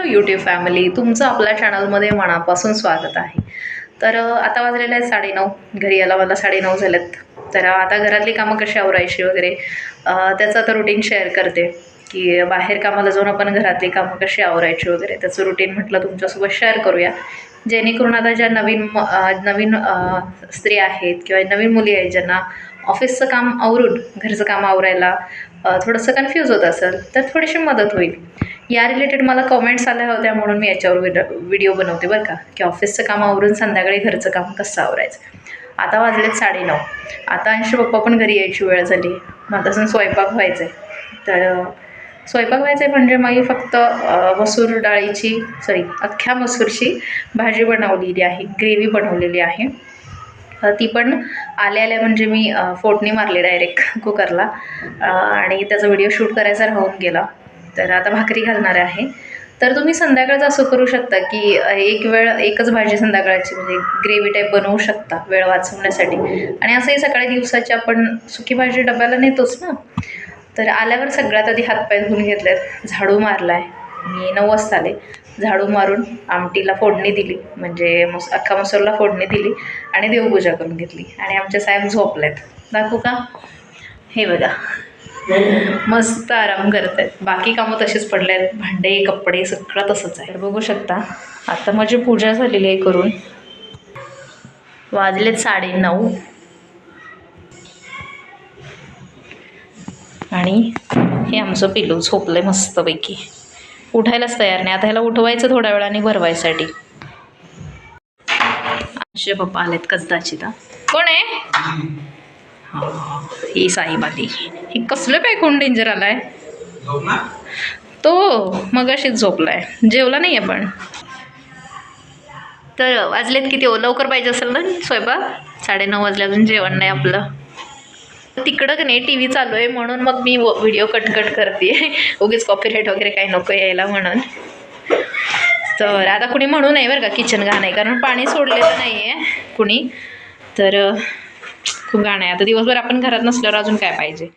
Hello YouTube family तुमचं आपल्या चॅनलमध्ये मनापासून स्वागत आहे. तर आता वाजलेलं आहे साडेनऊ. घरी आला मला साडेनऊ झालेत. तर आता घरातली कामं कशी आवरायची वगैरे? त्याचं आता रुटीन शेअर करते. की बाहेर कामाला जाऊन आपण घरातली कामं कशी आवरायची वगैरे? त्याचं रुटीन म्हटलं तुमच्यासोबत शेअर करूया. जेणेकरून आता ज्या नवीन नवीन स्त्री आहेत किंवा नवीन मुली आहेत ज्यांना ऑफिसचं काम आवरून घरचं काम आवरायला थोडंसं कन्फ्यूज होत असेल तर थोडीशी मदत होईल. या रिलेटेड मला कमेंट्स आल्या होत्या म्हणून मी याच्यावर व्हिडिओ व्हिडिओ बनवते बरं का. की ऑफिसचं काम आवरून संध्याकाळी घरचं काम कसं आवरायचं. आता वाजलेत साडेनऊ आता अंशी पप्पा पण घरी यायची वेळ झाली. मग तसं स्वयंपाक व्हायचं आहे तर स्वयंपाक व्हायचं आहे म्हणजे मी फक्त मसूर डाळीची सॉरी अख्ख्या मसूरची भाजी बनवलेली आहे. ग्रेव्ही बनवलेली आहे. ती पण आल्या आल्या म्हणजे मी फोडणी मारली डायरेक्ट कुकरला आणि त्याचा व्हिडिओ शूट करायचा राहून गेला. तर आता भाकरी घालणार आहे. तर तुम्ही संध्याकाळचं असं करू शकता की एक वेळ एकच भाजी संध्याकाळची म्हणजे ग्रेव्ही टाईप बनवू शकता वेळ वाचवण्यासाठी. आणि असंही सकाळी दिवसाची आपण सुकी भाजी डब्याला नेतोच ना. तर आल्यावर सगळ्यात आधी हातपाय धुवून घेतलेत. झाडू मारला आहे मी नऊ वाजता आले. झाडू मारून आमटीला फोडणी दिली. म्हणजे मस अख्खा मसूरला फोडणी दिली आणि देवपूजा करून घेतली. आणि आमचे साहेब झोपलेत. दाखवू का? हे बघा. मस्त आराम करत आहेत बाकी कामं तशीच पडले आहेत भांडे कपडे सगळं तसंच आहे. बघू शकता. आता माझी पूजा झालेली आहे करून. वाजलेत साडे नऊ आणि हे आमचं पिलू झोपलं मस्तपैकी. उठायलाच तयार नाही. आता ह्याला उठवायचं थोड्या वेळाने भरवायसाठी. आमचे पप्पा आलेत कदाचित कोण आहे? ही साईबाली ही कसलं कोण डेंजर आलाय? तो मग अशीच झोपलाय. जेवला नाही आहे पण. तर वाजलेत किती हो? लवकर पाहिजे असेल ना स्वयंपाक? साडेनऊ वाजले अजून जेवण नाही आपलं. तिकडं का नाही? टी व्ही चालू आहे म्हणून मग मी व्हिडिओ कट कट करते उगीच कॉपीराईट वगैरे काही नको यायला म्हणून. तर आता कुणी म्हणू नाही बरं का किचन घाण आहे. कारण पाणी सोडलेलं नाही आहे कुणी. तर खूप घाण आहे. आता दिवसभर आपण घरात नसल्यावर अजून काय पाहिजे?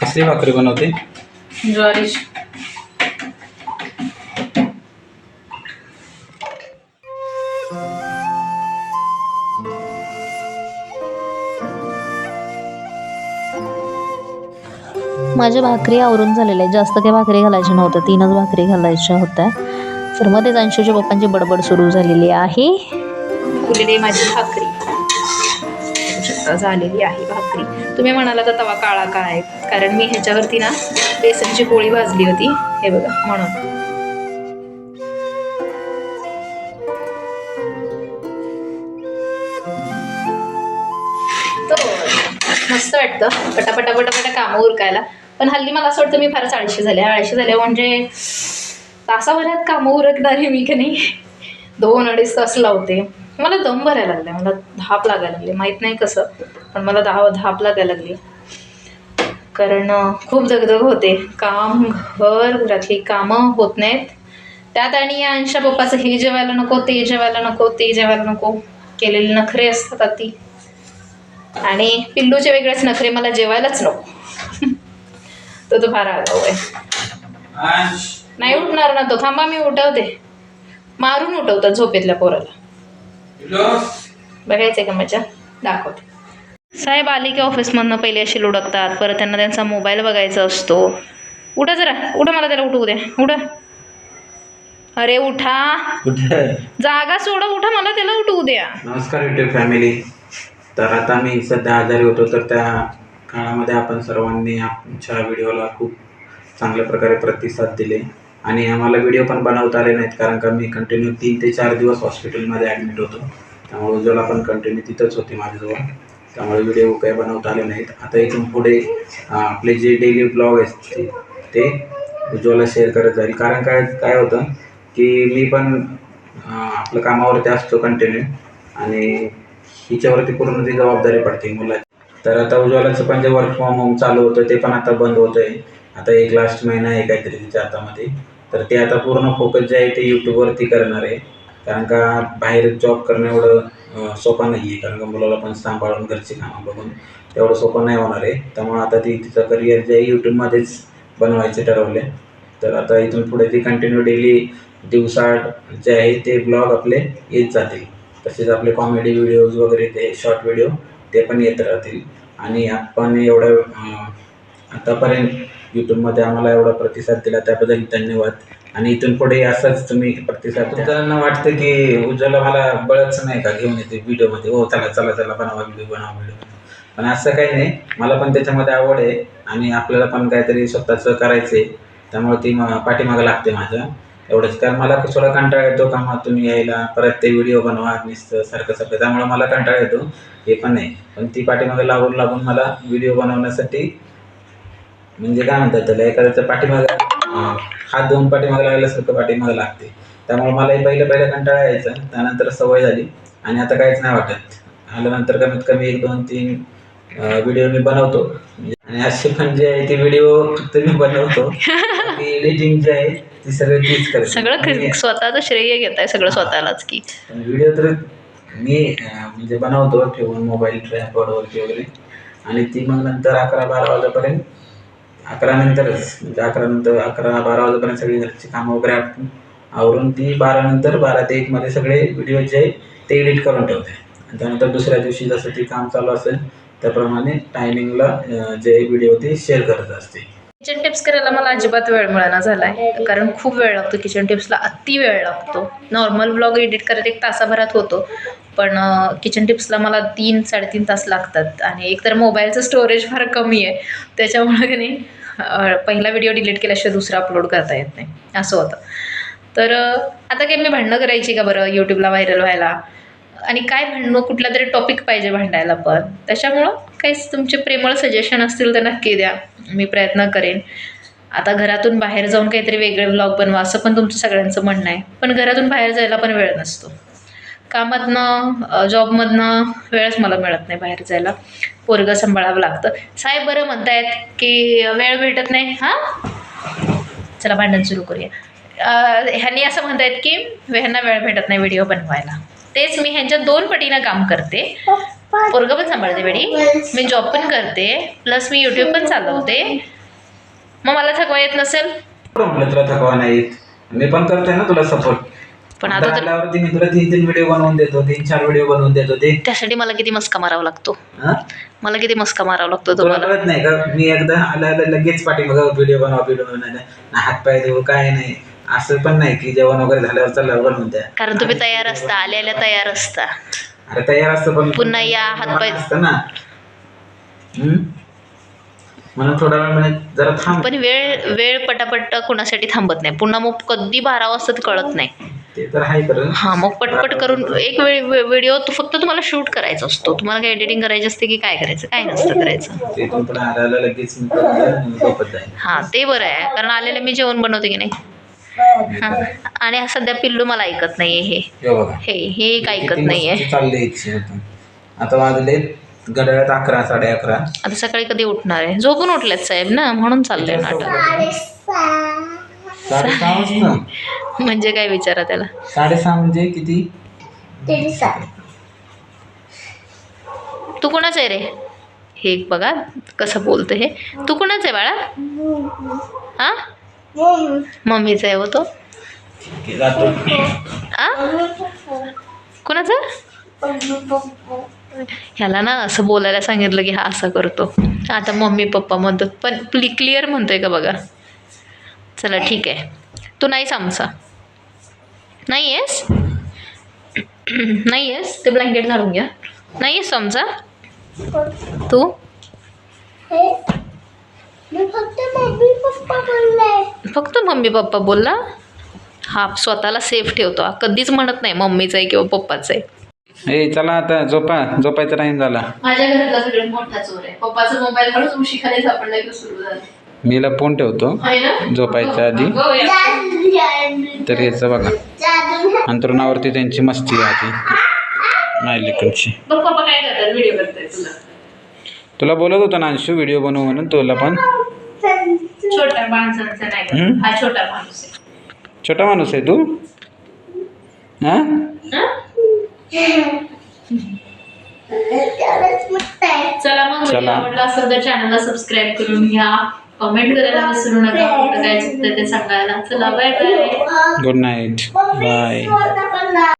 कसली भाकरी बनवते? ज्वारी. माझ्या भाकरी आवरून झालेल्या आहेत. जास्त काही भाकरी घालायच्या नव्हत्या. तीनच भाकरी घालायच्या होत्या. तर मध्येच अंशूच्या पप्पांची बडबड सुरू झालेली आहे. फुलेली माझी भाकरी. शकता, झालेली आहे भाकरी. तुम्ही म्हणाला तर तवा काळा काळा आहे? कारण मी ह्याच्यावरती ना बेसनची पोळी भाजली होती. हे बघा म्हणून. मस्त वाटतं. पटापटा पटापटा कामं उरकायला. पण हल्ली मला असं वाटतं मी फारच आळशी झाले. आळशी झाले म्हणजे तासाभरात कामं उरकणारी मी की नाही? दोन अडीच तास लावते. मला दम भरायला लागले मला धाप लागायला लागली. माहीत नाही कसं पण मला धा धाप लागायला लागली. कारण खूप दगदग होते. काम घर घरातली कामं होत नाहीत. त्यात आणि या अंशा पप्पाचं हे जेवायला नको ते जेवायला नको ते जेवायला नको. केलेले नखरे असतात अति. आणि पिल्लूचे वेगळेच नखरे मला जेवायलाच नको. तो तो फार आगाऊ आहे नाही उठणार ना तो. थांबा मी उठवते. मारून उठवतात झोपेतल्या पोराला. बघायचंय का मजा? दाखवते. साहेब आले की ऑफिसमधनं पहिले असे लुडकतात. परत त्यांना त्यांचा मोबाईल बघायचा असतो. उठा जरा. उठा मला त्याला. उठवू द्या उठा. अरे उठा. जागा सोडा. उठा. मला त्याला उठवू द्या. नमस्कार युट्यूब फॅमिली तर आता मी सध्या आजारी होतो तर त्या काळामध्ये आपण सर्वांनी आमच्या व्हिडिओला खूप चांगल्या प्रकारे प्रतिसाद दिले. आणि आम्हाला व्हिडिओ पण बनवता आले नाहीत कारण का मी कंटिन्यू तीन ते चार दिवस हॉस्पिटलमध्ये ॲडमिट होतो. त्यामुळे उज्ज्वला पण कंटिन्यू तिथंच होती माझ्याजवळ. त्यामुळे व्हिडिओ काही बनवता आले नाहीत. आता इथून पुढे आपले जे डेली ब्लॉग आहेत ते- उज्ज्वला शेअर करत जाईल. कारण काय काय होतं की मी पण आपलं कामावरती असतो कंटिन्यू आणि हिच्यावरती पूर्ण ती जबाबदारी पडते मुलाची. तर आता उज्ज्वलाचं पण जे वर्क फ्रॉम होम चालू होतं ते पण आता बंद होतं आहे आता एक लास्ट महिना आहे काहीतरी तिच्या हातामध्ये. तर ते आता पूर्ण फोकस जे आहे ते यूट्यूबवरती करणार आहे. कारण का बाहेर जॉब करणं एवढं सोपं नाही आहे कारण का मुलाला पण सांभाळून घरची कामं बघून तेवढं सोपं नाही होणार आहे. त्यामुळे आता ती तिचं करिअर जे आहे यूट्यूबमध्येच बनवायचे ठरवले तर आता इथून पुढे ती कंटिन्यू डेली दिवसाआड जे आहे ते ब्लॉग आपले येत जातील. तसेच आपले कॉमेडी व्हिडिओज वगैरे ते शॉर्ट व्हिडिओ ते पण येत राहतील. आणि आपण एवढं आतापर्यंत यूट्यूबमध्ये आम्हाला एवढा प्रतिसाद दिला त्याबद्दल धन्यवाद. आणि इथून पुढे असंच तुम्ही प्रतिसाद त्यांना वाटतं की उज्ज्वला मला बळच नाही का घेऊन येते व्हिडिओमध्ये हो चला चला चला बनवा व्हिडिओ बनवा व्हिडिओ पण असं काही नाही. मला पण त्याच्यामध्ये आवड आहे आणि आपल्याला पण काहीतरी स्वतःचं करायचं आहे त्यामुळे ती म- पाठीमागं लागते माझ्या एवढंच. कारण मला थोडा कंटाळा येतो का मग तुम्ही यायला परत ते व्हिडिओ बनवा नुसतं सारखं सारखं. त्यामुळे मला कंटाळा येतो. हे पण नाही. पण ती पाठीमागं लागून लागून मला व्हिडिओ बनवण्यासाठी म्हणजे काय म्हणतात त्याला एखाद्याच्या पाठीमागं हात दोन पाठीमागे लागल्यासारखं पाठीमागं लागते. त्यामुळे मलाही पहिलं पहिलं कंटाळा यायचा त्यानंतर सवय झाली आणि आता काहीच नाही वाटत. आल्यानंतर कमीत कमी एक दोन तीन व्हिडिओ मी बनवतो. आणि असे पण जे आहे ते व्हिडिओ फक्त मी बनवतो एडिटिंग जे आहे ती सगळं तीच करते. सगळं स्वतःचं श्रेय घेत आहे सगळं स्वतःलाच की. व्हिडिओ तर मी म्हणजे बनवतो ठेवून मोबाईल ट्रॅपवरती वगैरे. आणि ती मग नंतर अकरा बारा वाजेपर्यंत अकरानंतरच म्हणजे अकरा नंतर अकरा बारा वाजेपर्यंत सगळी घरची कामं वगैरे आटपून आवरून ती बारानंतर बारा ते एकमध्ये सगळे व्हिडिओ जे आहे ते एडिट करून ठेवते. आणि त्यानंतर दुसऱ्या दिवशी जसं ती काम चालू असेल त्याप्रमाणे टायमिंगला जे व्हिडिओ ते शेअर करत असते. किचन टिप्स करायला मला अजिबात वेळ मिळाला झाला आहे कारण खूप वेळ लागतो किचन टिप्सला अति वेळ लागतो. नॉर्मल ब्लॉग एडिट करत एक तासाभरात होतो. पण किचन टिप्सला मला तीन साडेतीन तास लागतात. आणि एकतर मोबाईलचं स्टोरेज फार कमी आहे. त्याच्यामुळे की नाही पहिला व्हिडिओ डिलीट केल्याशिवाय दुसरा अपलोड करता येत नाही. असं होतं. तर आता काही मी भांडणं करायची का बरं यूट्यूबला व्हायरल व्हायला? आणि काय भांडणं कुठला तरी टॉपिक पाहिजे भांडायला पण. त्याच्यामुळं काही तुमचे प्रेमळ सजेशन असतील तर नक्की द्या. मी प्रयत्न करेन. आता घरातून बाहेर जाऊन काहीतरी वेगळे ब्लॉग बनवा असं पण तुमचं सगळ्यांचं म्हणणं आहे. पण घरातून बाहेर जायला पण वेळ नसतो. कामातनं जॉबमधनं वेळच मला मिळत नाही बाहेर जायला. पोरगं सांभाळावं लागतं. साहेब बरं म्हणतायत की वेळ भेटत नाही. हां? चला भांडण सुरू करूया. ह्यांनी असं म्हणतायत की ह्यांना वेळ भेटत नाही व्हिडिओ बनवायला. तेच मी ह्यांच्या दोन पटीनं काम करते. पोरगं पण सांभाळते वेळी मी जॉब पण करते. प्लस मी यूट्यूब पण चालवते. मग मला थकवा येत नसेल? तुला थकवा नाही? मी पण करतोय ना तुला सपोर्ट पण आता तर आल्यावरती मी तुला तीन तीन व्हिडिओ बनवून देतो तीन चार व्हिडिओ बनवून देतो ते त्यासाठी मला किती मस्का मारावा लागतो. हा? मला किती मस्का मारावा लागतो तुला तुम्हाला? कळत नाही का? मी एकदा आल्या आल्या लगेच पाठीमाग व्हिडिओ बनवा व्हिडिओ बनवायला हात पाय देऊ काय नाही. असं पण नाही की जेवण वगैरे झाल्यावर चला बनवून द्या. कारण तुम्ही तयार असता आल्या आल्या तयार असता. अरे तयार असतं पण पुन्हा या, हातपाय- असतं ना. हम्म? म्हणून थोडा वेळ म्हणजे जरा थांब. पण वेळ वेळ पटापट कुणासाठी थांबत नाही. पुन्हा मग कधी बारा वाजता ते कळत नाही. ते तर आहे खरं. हां मग पटपट करून एक वेळ व्हिडिओ तो फक्त तुम्हाला शूट करायचा असतो. तुम्हाला काय एडिटिंग करायची असते की काय करायचं? काय नसतं करायचं. ते पण तुला आल्या आल्या लगेच मी करून देईन आणि झोपत जाईन हां ते बरं आहे. कारण आलेलं मी जेवण बनवते की नाही? हां. आणि सध्या पिल्लू मला ऐकत नाही हे. हे बघा. हे हे एक ऐकत किती नाही आहे मस्त चाललंय इच्छे होतं. आता वाजले घड्याळात अकरा साडे अकरा. आता सकाळी कधी उठणार आहे? झोपून उठलेत साहेब ना? म्हणून चाललंय नाटक. साडेसहा वाजता? म्हणजे काय विचारा त्याला. साडेसहा म्हणजे किती? तू कोणाचं आहे रे? हे एक बघा कसं बोलतं हे. तू कोणाचं आहे बाळा? हां मम्मीचा आहे हो तो. आ? कुणाचं? ह्याला ना असं बोलायला सांगितलं की हा असं करतो. आता मम्मी पप्पा म्हणतो पण प्ली क्लिअर म्हणतोय का बघा? चला ठीक आहे. तू नाहीस आमचा नाही आहेस नाही आहेस ते ब्लँकेट घालून घ्या. नाही आहेस आमचा तू फक्त मम्मी पप्पा बोलला. हा स्वतःला सेफ ठेवतो. हा कधीच म्हणत नाही मम्मीचा आहे किंवा पप्पाचा आहे ए चला आता झोपा. झोपायचा टाइम झाला. माझ्या घरातला सगळ्यात मोठा चोर आहे. पप्पाचा मोबाईल काढून उशी खाली सापडला की सुरू झालं. मी लपवून ठेवतो. झोपायच्या आधी. हो, या. तर याचं बघा. अंतरुणावरती त्यांची मस्ती आहे नाही तुला? तुला बोलत होता ना अंशू व्हिडिओ बनवू म्हणून. तुला पण? हा छोटा माणूस आहे. छोटा माणूस आहे तू? हा? चला मग चला. व्हिडिओ आवडला असेल तर चॅनलला सबस्क्राईब करून घ्या. कमेंट करायला विसरू नका कुठं काय चुकतं ते सांगायला. चला bye bye good night bye